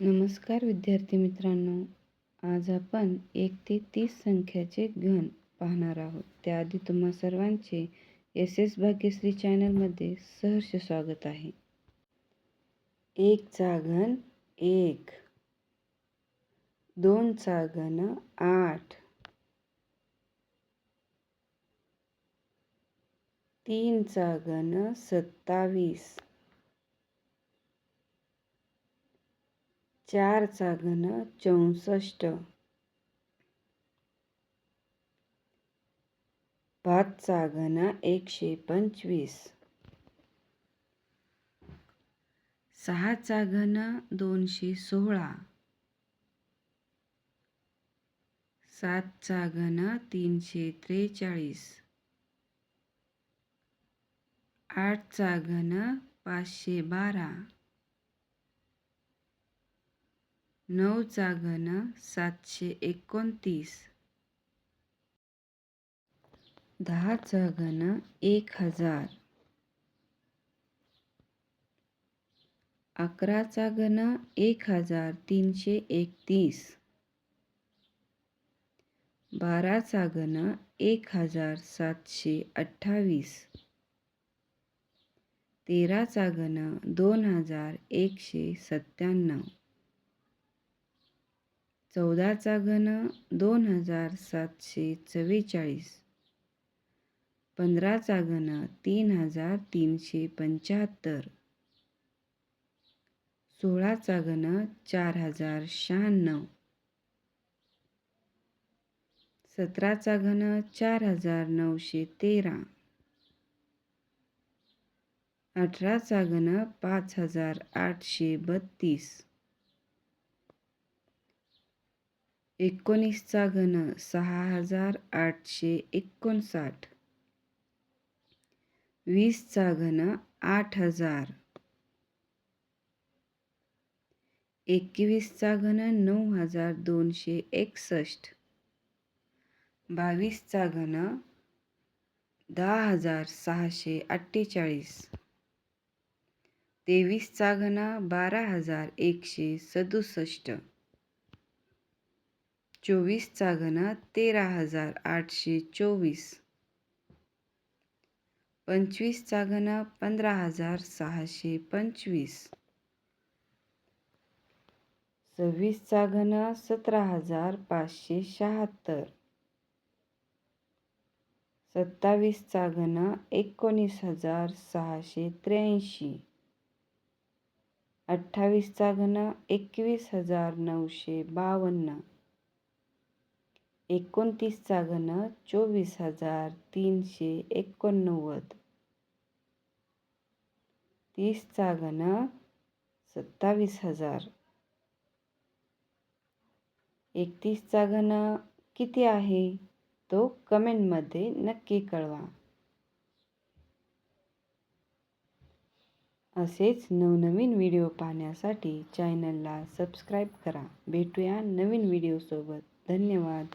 नमस्कार विद्यार्थी मित्रांनो आज आपण एक ते तीस संख्याचे घन पाहणार आहोत. त्याआधी तुम्हा सर्वांचे एस एस भाग्यश्री चॅनलमध्ये सहर्ष स्वागत आहे. एकचा घन एक दोनचा घन आठ तीनचा घन सत्तावीस चारचा घन चौसष्ट. पाचचा घन एकशे पंचवीस. सहाचा घन दोनशे सोळा. सातचा घन तीनशे त्रेचाळीस. आठचा घन पाचशे बारा. नऊचा घन सातशे एकोणतीस. दहाचा घन एक हजार. अकराचा घन एक हजार तीनशे एकतीस. बाराचा घन एक हजार सातशे अठ्ठावीस. तेराचा घन दोन हजार एकशे सत्त्याण्णव. चौदाचा घन दोन हजार सातशे चव्वेचाळीस. पंधराचा घन तीन हजार तीनशे पंच्याहत्तर. सोळाचा घन चार हजार शहाण्णव. सतराचा घन चार हजार नऊशे तेरा. अठराचा घन पाच हजार आठशे बत्तीस. एकोणीसचा घन सहा हजार आठशे एकोणसाठ. वीसचा घन आठ हजार. एकवीसचा घन नऊ हजार दोनशे एकसष्ट. बावीसचा घन दहा हजार सहाशे अठ्ठेचाळीस. तेवीसचा घन बारा हजार एकशे सदुसष्ट. चोवीसचा घन तेरा हजार आठशे चोवीस. पंचवीसचा घन पंधरा हजार सहाशे पंचवीस. सव्वीसचा घन सतरा हजार पाचशे शहात्तर. सत्तावीसचा घन एकोणीस हजार सहाशे त्र्याऐंशी. अठ्ठावीसचा घन एकवीस हजार नऊशे बावन्न. एकोणतीसचा घन चोवीस हजार तीनशे एकोणनव्वद. तीसचा घन सत्तावीस हजार. एकतीसचा घन किती आहे? तो कमेंटमध्ये नक्की कळवा. असेच नवनवीन व्हिडिओ पाहण्यासाठी चॅनलला सबस्क्राईब करा. भेटूया नवीन व्हिडिओसोबत. धन्यवाद.